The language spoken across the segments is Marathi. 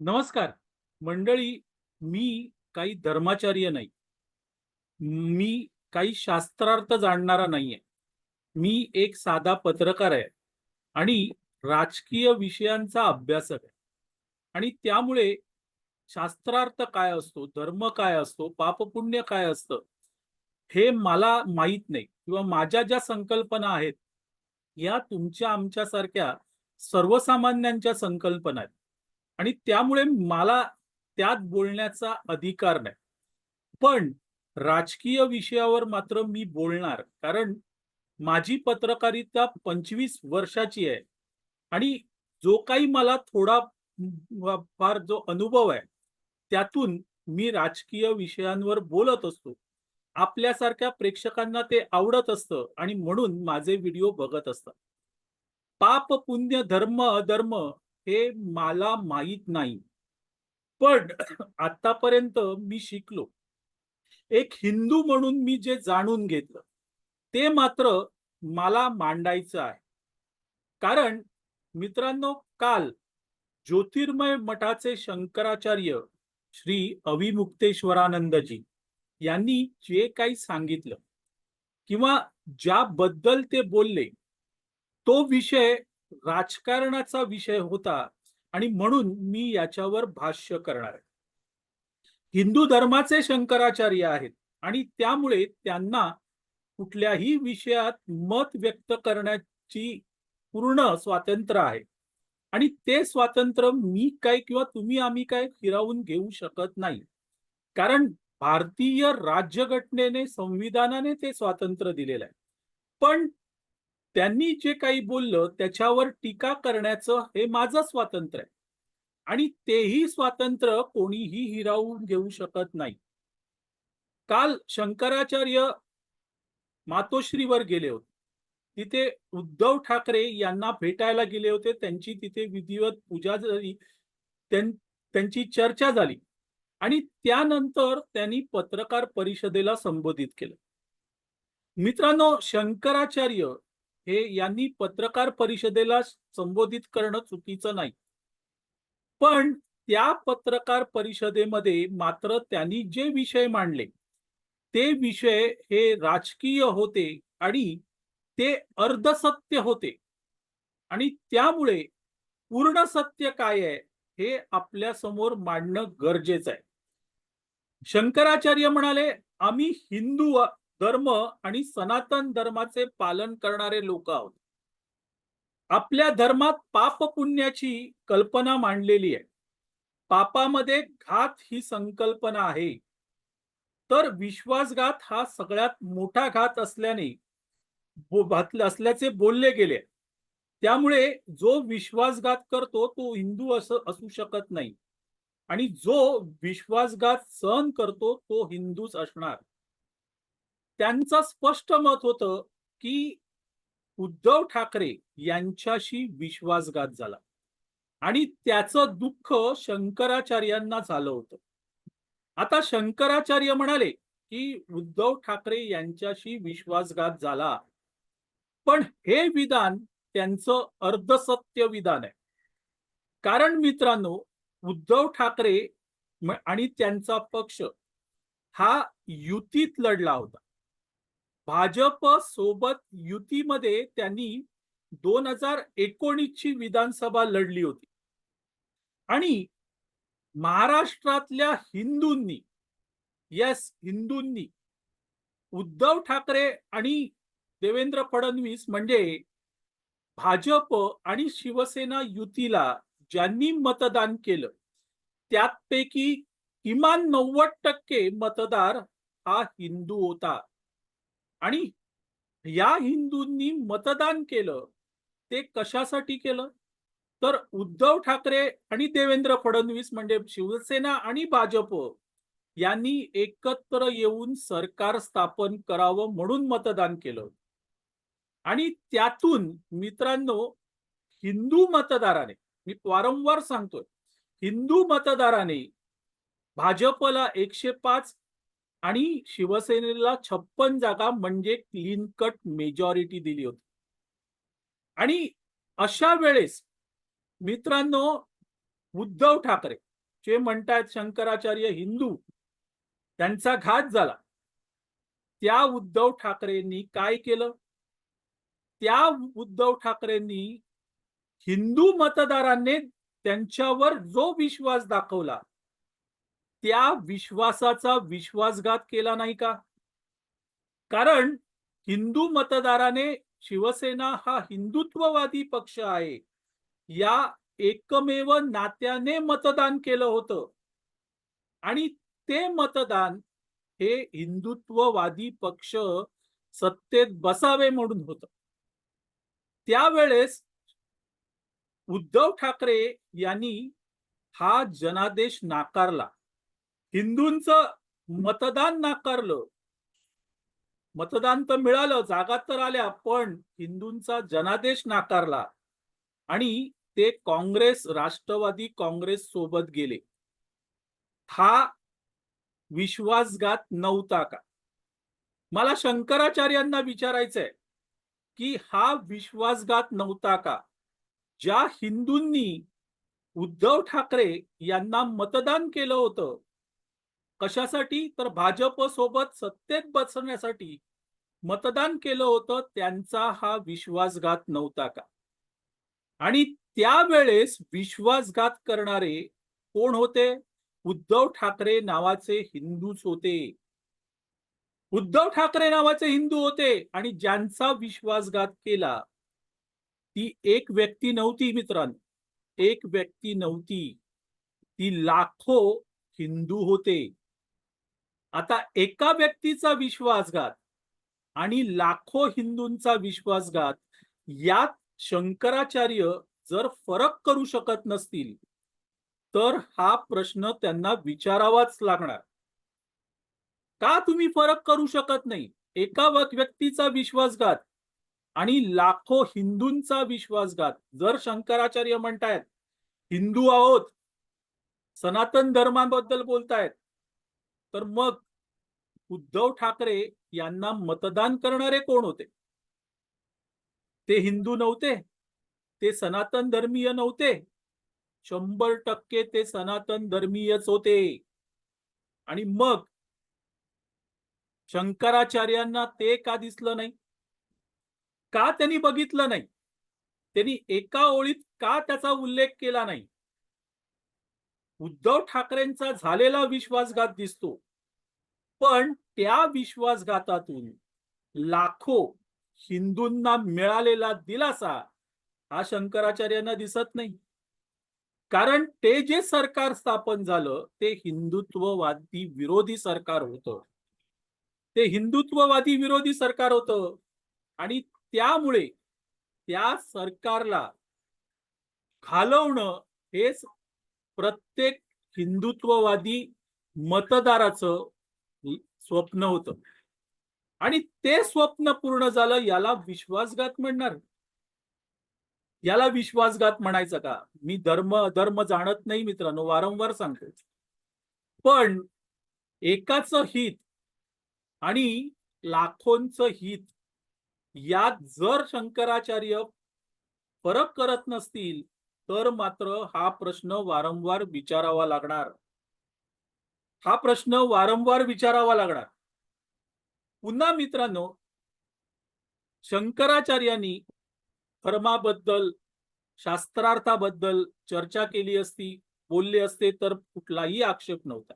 नमस्कार. मंडळी मी काही धर्माचार्य नाही. मी काही शास्त्रार्थ जाणणारा नाहीये. मी एक साधा पत्रकार आहे आणि राजकीय विषयांचा अभ्यासक आहे. आणि त्यामुळे शास्त्रार्थ काय असतो धर्म काय असतो पापपुण्य काय असतं हे मला माहीत नाही किंवा माझ्या ज्या संकल्पना आहेत या तुमच्या आमच्यासारख्या सर्वसामान्यांच्या संकल्पना आहेत. आणि त्यामुळे मला त्यात बोलण्याचा अधिकार नाही. पण राजकीय विषयावर मात्र मी बोलणार कारण माझी पत्रकारिता पंचवीस वर्षाची आहे. आणि जो काही मला थोडा फार जो अनुभव आहे त्यातून मी राजकीय विषयांवर बोलत असतो. आपल्यासारख्या प्रेक्षकांना ते आवडत असतं आणि म्हणून माझे व्हिडिओ बघत असतात. पाप पुण्य धर्म अधर्म हे मला माहीत नाही. पण आतापर्यंत मी शिकलो. एक हिंदू म्हणून मी जे जाणून घेतलं ते मात्र मला मांडायचं आहे. कारण मित्रांनो काल ज्योतिर्मय मठाचे शंकराचार्य श्री अविमुक्तेश्वरानंदजी यांनी जे काही सांगितलं किंवा ज्याबद्दल ते बोलले तो विषय राजकारणाचा विषय होता आणि म्हणून मी याच्यावर भाष्य करणार आहे. हिंदू धर्माचे शंकराचार्य आहेत आणि त्यामुळे त्यांना कुठल्याही विषयात मत व्यक्त करण्याची पूर्ण स्वातंत्र्य आहे. आणि ते स्वातंत्र्य मी काय किंवा तुम्ही आम्ही काय फिरावून घेऊ शकत नाही. कारण भारतीय राज्यघटनेने संविधानाने ते स्वातंत्र्य दिलेलं आहे. पण त्यांनी जे काही बोललं त्याच्यावर टीका करण्याचं हे माझं स्वातंत्र्य आहे. आणि तेही स्वातंत्र्य कोणीही हिरावून घेऊ शकत नाही. काल शंकराचार्य मातोश्रीवर गेले होते. तिथे उद्धव ठाकरे यांना भेटायला गेले होते. त्यांची तिथे विधिवत पूजा झाली. त्यां- त्यांची चर्चा झाली. आणि त्यानंतर त्यांनी पत्रकार परिषदेला संबोधित केलं. मित्रांनो शंकराचार्य हे यांनी पत्रकार परिषदेला संबोधित करणं चुकीचं नाही. पण त्या पत्रकार परिषदेमध्ये मात्र त्यांनी जे विषय मांडले ते विषय हे राजकीय होते आणि ते अर्धसत्य होते. आणि त्यामुळे पूर्ण सत्य काय आहे हे आपल्यासमोर मांडणं गरजेचं आहे. शंकराचार्य म्हणाले आम्ही हिंदू धर्म आणि सनातन धर्माचे पालन करणारे लोक आहोत. आपल्या धर्मात पाप पुण्याची कल्पना मांडलेली आहे. पापामध्ये घात ही संकल्पना आहे. तर विश्वासघात हा सगळ्यात मोठा घात असल्याने असल्याचे बोलले गेले. त्यामुळे जो विश्वासघात करतो तो हिंदू असं असू शकत नाही. आणि जो विश्वासघात सहन करतो तो हिंदूच असणार. त्यांचं स्पष्ट मत होतं की उद्धव ठाकरे यांच्याशी विश्वासघात झाला. आणि त्याचं दुःख शंकराचार्यांना झालं होतं. आता शंकराचार्य म्हणाले की उद्धव ठाकरे यांच्याशी विश्वासघात झाला. पण हे विधान त्यांचं अर्धसत्य विधान आहे. कारण मित्रांनो उद्धव ठाकरे आणि त्यांचा पक्ष हा युतीत लढला होता. भाजप सोबत युतीमध्ये त्यांनी दोन हजार एकोणीसची विधानसभा लढली होती. आणि महाराष्ट्रातल्या हिंदूंनी यस हिंदूंनी उद्धव ठाकरे आणि देवेंद्र फडणवीस म्हणजे भाजप आणि शिवसेना युतीला ज्यांनी मतदान केलं त्यापैकी किमान नव्वद टक्के मतदार हा हिंदू होता. आणि या हिंदूंनी मतदान केलं ते कशासाठी केलं? तर उद्धव ठाकरे आणि देवेंद्र फडणवीस म्हणजे शिवसेना आणि भाजप यांनी एकत्र येऊन सरकार स्थापन करावं म्हणून मतदान केलं. आणि त्यातून मित्रांनो हिंदू मतदाराने मी वारंवार सांगतोय हिंदू मतदाराने भाजपला एकशे पाच आणि शिवसेनेला छप्पन जागा म्हणजे क्लीन कट मेजॉरिटी दिली होती. आणि अशा वेळेस मित्रांनो उद्धव ठाकरे जे म्हणतायत शंकराचार्य हिंदू त्यांचा घात झाला. त्या उद्धव ठाकरेंनी काय केलं? त्या उद्धव ठाकरेंनी हिंदू मतदारांनी त्यांच्यावर जो विश्वास दाखवला त्या विश्वासाचा विश्वासघात केला नाही का? कारण हिंदू मतदाराने शिवसेना हा हिंदुत्ववादी पक्ष आहे. या एकमेव नात्याने मतदान केलं होतं. आणि ते मतदान हे हिंदुत्ववादी पक्ष सत्तेत बसावे म्हणून होत. त्यावेळेस उद्धव ठाकरे यांनी हा जनादेश नाकारला. हिंदूंचं मतदान नाकारलं. मतदान तर मिळालं जागा तर आल्या पण हिंदूंचा जनादेश नाकारला आणि ते काँग्रेस राष्ट्रवादी काँग्रेस सोबत गेले. हा विश्वासघात नव्हता का? मला शंकराचार्यांना विचारायचंय की हा विश्वासघात नव्हता का? ज्या हिंदूंनी उद्धव ठाकरे यांना मतदान केलं होतं कशासाठी? तर भाजप सोबत सत्तेत बसण्यासाठी मतदान केलं होतं त्यांचा हा विश्वासघात नव्हता का? आणि त्यावेळेस विश्वासघात करणारे कोण होते? उद्धव ठाकरे नावाचे हिंदूच होते. उद्धव ठाकरे नावाचे हिंदू होते आणि ज्यांचा विश्वासघात केला ती एक व्यक्ती नव्हती मित्रांनो. एक व्यक्ती नव्हती. ती लाखो हिंदू होते. आता एका व्यक्तीचा विश्वासघात आणि लाखो हिंदूंचा विश्वासघात यात शंकराचार्य जर फरक करू शकत नसतील तर हा प्रश्न त्यांना विचारावाच लागणार. का तुम्ही फरक करू शकत नाही? एका व्यक्तीचा विश्वासघात आणि लाखो हिंदूंचा विश्वासघात. जर शंकराचार्य म्हणतायत हिंदू आहोत सनातन धर्माबद्दल बोलतायत तर मग उद्धव ठाकरे यांना मतदान करणारे कोण होते? ते हिंदू नव्हते ते सनातन धर्मीय नव्हते शंभर टक्के ते सनातन धर्मीयच होते. आणि मग शंकराचार्यांना ते का दिसलं नाही? का त्यांनी बघितलं नाही? त्यांनी एका ओळीत का त्याचा उल्लेख केला नाही? उद्धव ठाकरेंचा झालेला विश्वासघात दिसतो. पण त्या विश्वासघातातून लाखो हिंदूंना मिळालेला दिलासा हा शंकराचार्यांना दिसत नाही. कारण ते जे सरकार स्थापन झालं ते हिंदुत्ववादी विरोधी सरकार होतं. ते हिंदुत्ववादी विरोधी सरकार होतं. आणि त्यामुळे त्या सरकारला घालवणं हेच प्रत्येक हिंदुत्ववादी मतदाराचं स्वप्न होतं. आणि ते स्वप्न पूर्ण झालं याला विश्वासघात म्हणणार. याला विश्वासघात म्हणायचं का? मी धर्म धर्म जाणत नाही मित्रांनो वारंवार सांगतो. पण एकाच हित आणि लाखोंचं हित यात जर शंकराचार्य फरक करत नसतील तर मात्र हा प्रश्न वारंवार विचारावा लागणार. हा प्रश्न वारंवार विचारावा लागणार. पुन्हा मित्रांनो शंकराचार्यांनी धर्माबद्दल शास्त्रार्थाबद्दल चर्चा केली असती बोलले असते तर कुठलाही आक्षेप नव्हता.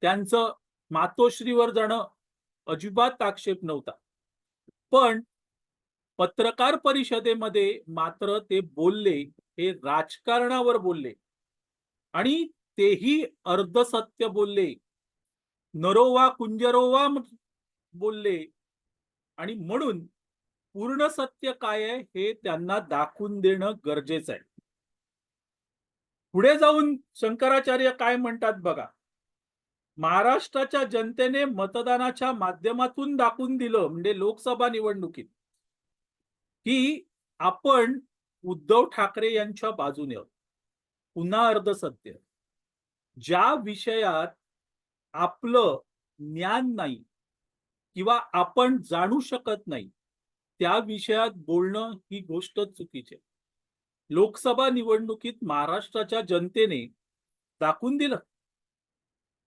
त्यांचं मातोश्रीवर जाणं अजिबात आक्षेप नव्हता. पण पत्रकार परिषदेमध्ये मात्र ते बोलले हे राजकारणावर बोलले. आणि तेही अर्धसत्य बोलले. नरोवा कुंजरोवा बोलले. आणि म्हणून पूर्ण सत्य काय आहे हे त्यांना दाखवून देणं गरजेचं आहे. पुढे जाऊन शंकराचार्य काय म्हणतात बघा. महाराष्ट्राच्या जनतेने मतदानाच्या माध्यमातून दाखवून दिलं म्हणजे लोकसभा निवडणुकीत. की आपण उद्धव ठाकरे यांच्या बाजूने आहोत. पुन्हा अर्धसत्य. ज्या विषयात आपलं ज्ञान नाही किंवा आपण जाणू शकत नाही त्या विषयात बोलणं ही गोष्ट चुकीची आहे. लोकसभा निवडणुकीत महाराष्ट्राच्या जनतेने दाखवून दिलं.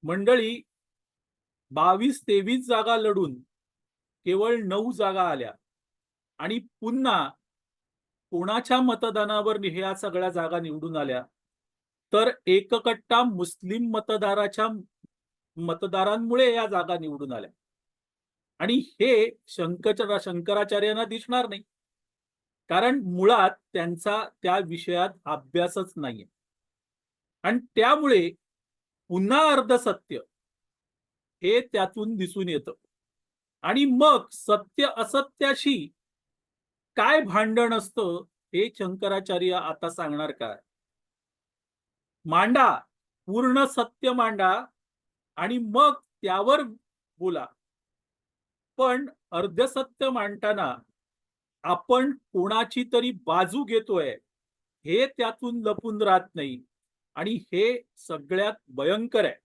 मंडळी बावीस तेवीस जागा लढून केवळ नऊ जागा आल्या. आणि पुन्हा कोणाच्या मतदानावर ह्या सगळ्या जागा निवडून आल्या तर एककट्टा मुस्लिम मतदाराच्या मतदारांमुळे या जागा निवडून आल्या. आणि हे शंकर शंकराचार्यांना दिसणार नाही. कारण मुळात त्यांचा त्या विषयात अभ्यासच नाहीये. आणि त्यामुळे पुन्हा अर्धसत्य हे त्यातून दिसून येतं. आणि मग सत्य असत्याशी काय भांडण असतं हे शंकराचार्य आता सांगणार काय? मांडा पूर्ण सत्य मांडा आणि मग त्यावर बोला. पण अर्धसत्य मांडताना आपण कोणाची तरी बाजू घेतोय हे त्यातून लपून राहत नाही आणि हे सगळ्यात भयंकर आहे.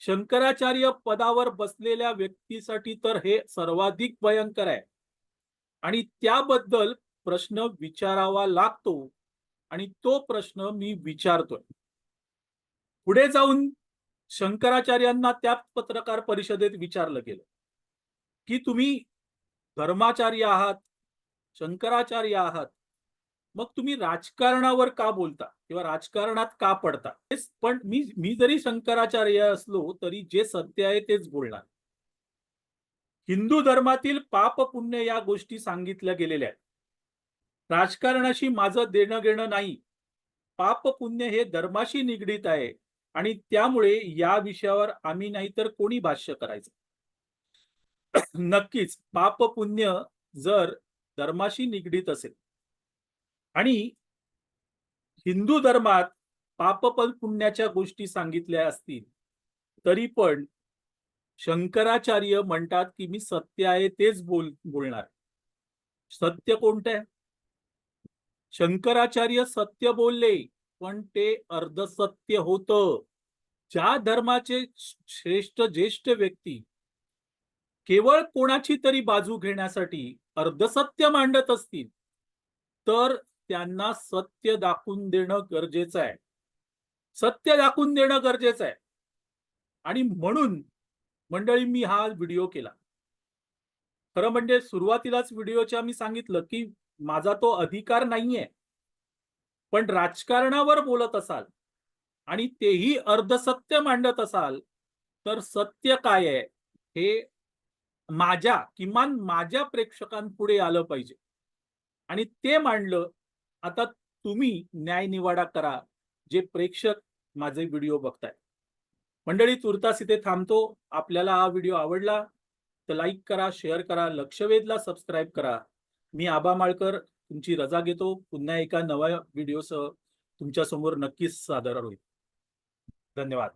शंकराचार्य पदावर बसलेल्या व्यक्तीसाठी तर हे सर्वाधिक भयंकर आहे. आणि त्याबद्दल प्रश्न विचारावा लागतो आणि तो प्रश्न मी विचारतोय. पुढे जाऊन शंकराचार्यांना त्या पत्रकार परिषदेत विचारलं गेलं की तुम्ही धर्माचार्य आहात शंकराचार्य आहात मग तुम्ही राजकारणावर का बोलता किंवा राजकारणात का पडता? पण मी मी जरी शंकराचार्य असलो तरी जे सत्य आहे तेच बोलणार. हिंदू धर्मातील पाप पुण्य या गोष्टी सांगितल्या गेलेल्या आहेत. राजकारणाशी माझं देणं घेणं नाही. पाप पुण्य हे धर्माशी निगडीत आहे आणि त्यामुळे या विषयावर आम्ही नाही तर कोणी भाष्य करायचं? नक्कीच पाप पुण्य जर धर्माशी निगडीत असेल आणि हिंदू धर्मात पाप पुण्याच्या गोष्टी सांगितल्या असतील तरी पण शंकराचार्य म्हणतात की मी सत्य आहे तेच बोल बोलणार. सत्य कोणतं आहे? शंकराचार्य सत्य बोलले पण ते अर्धसत्य होतं. ज्या धर्माचे श्रेष्ठ ज्येष्ठ व्यक्ती केवळ कोणाची तरी बाजू घेण्यासाठी अर्धसत्य मांडत असतील तर त्यांना सत्य दाखवून देणं गरजेचं आहे. सत्य दाखवून देणं गरजेचं आहे. आणि म्हणून मंडळी मी हा व्हिडिओ केला. खरं म्हणजे सुरुवातीलाच व्हिडिओच्या मी सांगितलं की माझा तो अधिकार नाहीये. पण राजकारणावर बोलत असाल आणि तेही अर्धसत्य मांडत असाल तर सत्य काय आहे? हे माझ्या किमान माझ्या प्रेक्षकांपुढे आलं पाहिजे. आणि ते मांडलं आता तुम्ही न्याय निवाडा करा जे प्रेक्षक माझे व्हिडिओ बघताय मंडळी तुर्तास इथे थांबतो. आपल्याला हा व्हिडिओ आवडला तर लाईक करा शेअर करा लक्षवेधला सबस्क्राईब करा. मी आबा माळकर तुमची रजा घेतो. पुन्हा एका नव्या व्हिडिओसह तुमच्यासमोर नक्कीच सादर होईल. धन्यवाद.